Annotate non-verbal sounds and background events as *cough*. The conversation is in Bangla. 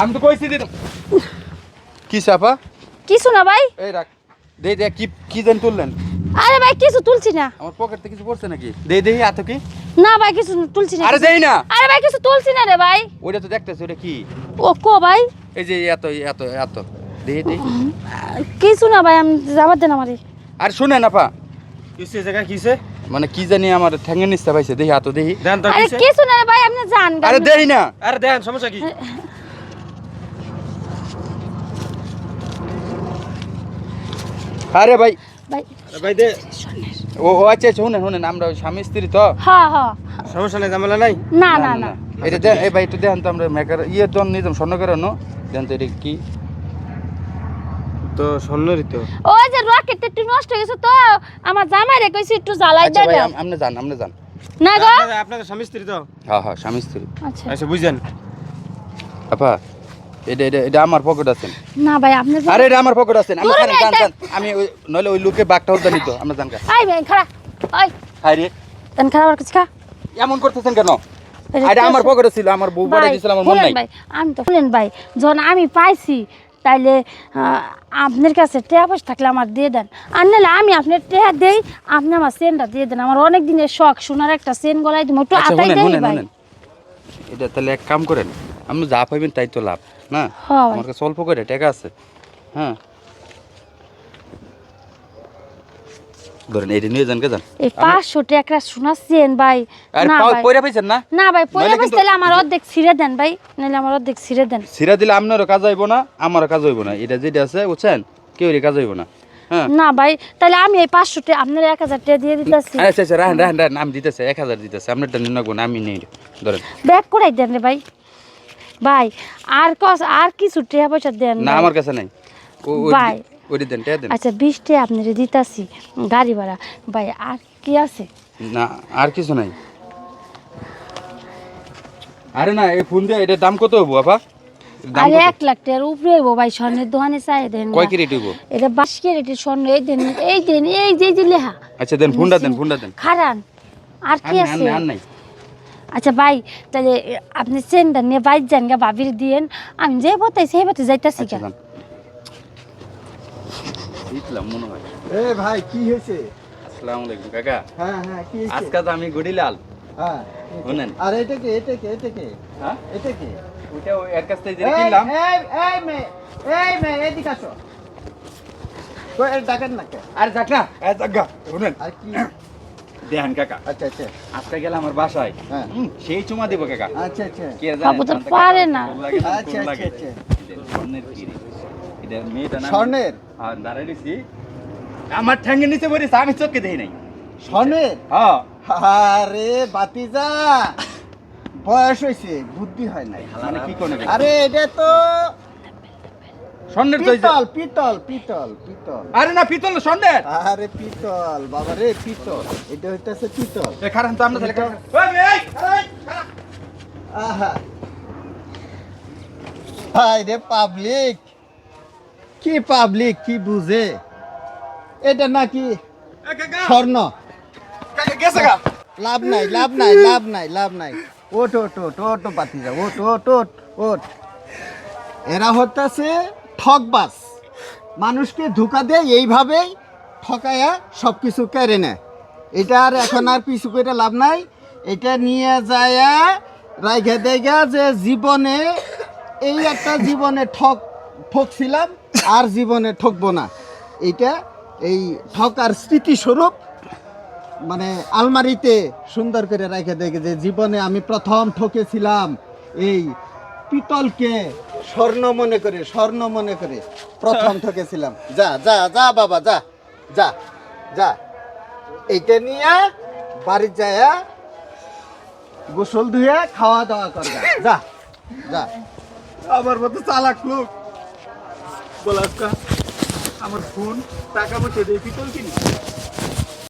আমি তো কইছি দিতাম কি সাপা কিছু না ভাই। এই রাখ। দে দে কি কি জানি তুললেন? আরে ভাই কিছু তুলছি না। আমার পকেটে কিছু পড়ছে নাকি? দে দেই এত কি? না ভাই কিছু তুলছি না। আরে কিছু। দেই না। আরে ভাই কিছু তুলছি না রে ভাই। ওইটা তো দেখতেছি ওটা কি? ও কো ভাই। এই যে এত এত এত। দে দে। কিছু না ভাই আমি যাবার দেন আমারে। আর শুনে না পা কিসে জায়গা কিসে মানে কি জানি আমার ঠ্যাঙ্গের নিচে পাইছে দেখি এত দেখি। দেন তো আরে কিসে কিছু না রে ভাই আপনি যান আরে দেই না। আরে দেন সমস্যা কি? আরে ভাই। ভাই। আরে ভাই দে। ও ও আচ্ছা আচ্ছা শুনেন শুনেন আমরা স্বামী স্ত্রী তো। হ্যাঁ হ্যাঁ সমস্যা নাই ঝামেলা নাই? না না না এটা দেন এই ভাই একটু দেন তো আমরা মেকার ইয়ে দন নিতাম স্বর্ণ করে নো দেন তো এটা কি? তো তো ওই যে রকেট একটু নষ্ট হয়ে গেছে তো আমার জামাই রে কইছি একটু জ্বালাই আচ্ছা দেন ভাই আপনি যান আপনি যান। না গো। আপনাদের- স্বামী স্ত্রী তো? হ্যাঁ হ্যাঁ স্বামী স্ত্রী। আচ্ছা। আচ্ছা বুঝছেন আপা এটা এটা এটা আমার পকেট আছে। না ভাই আপনি আরে এটা আমার পকেট আছে। আমি জান জান আমি ওই নইলে ওই লোকে বাঘটা হতে নিত। আমরা জান আই ভাই খাড়া। ওই হাই রে। খাড়া আর কিছু খা। এমন করতেছেন কেন? এটা আমার পকেটে ছিল আমার বউ বাড়ি দিছিল আমার মন নাই। ভাই আমি তো শুনেন ভাই যখন আমি পাইছি তাইলে আপনার কাছে টেয়া পয়সা থাকলে আমার দিয়ে দেন। আর নাহলে আমি আপনার টেয়া দেই আপনি আমার সেনটা দিয়ে দেন। আমার অনেক দিনের শখ সোনার একটা সেন গলায় দিব একটু আটাই আতাই দেই ভাই। এটা তাহলে এক কাম করেন আপনি যা পাইবেন তাই তো লাভ না? হ্যাঁ। আমার কাছে অল্প করে টাকা আছে হ্যাঁ? ধরেন এটা নিয়ে যান কে যান? এই পাঁচশো টাকা শোনাচ্ছেন ভাই। না ভাই। পয়রা পাইছেন না? না ভাই বসে কিন্তু- তাহলে আমার অর্ধেক ছিঁড়ে দেন ভাই নাহলে আমার অর্ধেক ছিঁড়ে দেন। সিরা দিলে আপনারও কাজ হইব না আমারও কাজ হইব না। এটা যেটা আছে বুঝছেন? কেউরই কাজ হইব না। হ্যাঁ। না ভাই তাহলে আমি এই পাঁচশো টাকা আপনার এক হাজার টাকা দিয়ে দিতেছি। আচ্ছা আচ্ছা রাহেন রাহেন রাহেন আমি দিতেছে এক হাজার দিতেছে আপনারটা নিয়ে নেব আমি নেই। ধরেন। ব্যাক করাই দেন রে ভাই? ভাই আর কস আর কিছু টাকা পয়সা দেন না আমার কাছে নাই। ভাই। ওইটা দেন টাকা দেন। আচ্ছা বিশ টাকা আপনার দিতাছি গাড়ি ভাড়া। ভাই আর কি আছে? না আর কিছু নাই। আরে না এই ফোন দিয়ে এটার দাম কত হব আপা? আরে এক লাখ টাকার উপরে হইবো ভাই স্বর্ণের দোকানে চাই দেন কয় কি রেট হইব? এটা বাস রেটের স্বর্ণ এই দেন এই দেন এই যে যে লেহা আচ্ছা দেন ফোনটা দেন ফোনটা দেন। খারান আর কি আছে? আর নাই আচ্ছা ভাই তাহলে আপনি চেনটা নিয়ে বাইর যান গা ভাবির দিয়েন। আমি যে বতাই সেই বতে যাইতাছি আচ্ছা গা। ইসলাম মনে হয়। এ ভাই কি হয়েছে? আসসালামু আলাইকুম কাকা। হ্যাঁ হ্যাঁ কি হয়েছে? আজকে তো আমি গড়িলাল। হ্যাঁ শুনেন। আর এটা কে এটা কে এটা কে? হ্যাঁ? এটা কে? ওইটা ওই এর কাছ থেকে কিনলাম। এই এই মে এই মে এদিকে আসো। কই এর ডাকেন না কে? আরে যাক না এই যাক গা শুনেন। আর কি? কাকা। আচ্ছা আচ্ছা। আজকে গেলাম আমার বাসায়। হ্যাঁ। হুম, সেই চুমা দিব কাকা। আচ্ছা আচ্ছা। কে জানে বাবু তো পারে না। কোন আচ্ছা, আচ্ছা, স্বর্ণের? আর দাঁড়াই দিছি আমার ঠ্যাঙ্গের নিচে পড়েছে আমি চোখে দেখি নাই। স্বর্ণের? হ্যাঁ আরে বাতিজা! বয়স হয়েছে বুদ্ধি হয় নাই। মানে কি কোনে আরে এটা তো স্বর্ণের পিতল পিতল পিতল পিতল। আরে না পিতল স্বর্ণের! আরে পিতল বাবা রে পিতল। এটা হইতেছে পিতল। এ খারান তো আমরা তাহলে ওই মেয়ে। আহা। হাই রে পাবলিক! কি পাবলিক কি বুঝে? এটা নাকি স্বর্ণ। লাভ নাই লাভ নাই লাভ নাই লাভ নাই। ওট ওট ওট ওট পাতি যা ওট ওট ওট ওট এরা হচ্ছে ঠকবাস মানুষকে ধোকা দেয়, এইভাবেই ঠকায়া সব কিছু কেড়ে নেয়। এটা আর এখন আর পিছু করে লাভ নাই। এটা নিয়ে যায় রাইখে দেগা যে জীবনে, এই একটা জীবনে ঠক ঠকছিলাম আর জীবনে ঠকবো না। এটা এই ঠকার স্মৃতিস্বরূপ মানে আলমারিতে সুন্দর করে রেখে দেখে যে জীবনে আমি প্রথম ঠকেছিলাম এই পিতলকে স্বর্ণ মনে করে স্বর্ণ মনে করে প্রথম *laughs* ঠকেছিলাম। যা যা যা বাবা যা যা যা। এইটা নিয়ে বাড়ি যায় গোসল ধুয়ে খাওয়া দাওয়া করবে। যা যা। আমার মতো চালাক লোক। বলাস আমার ফোন টাকা পয়সা দিয়ে পিতল কিনি?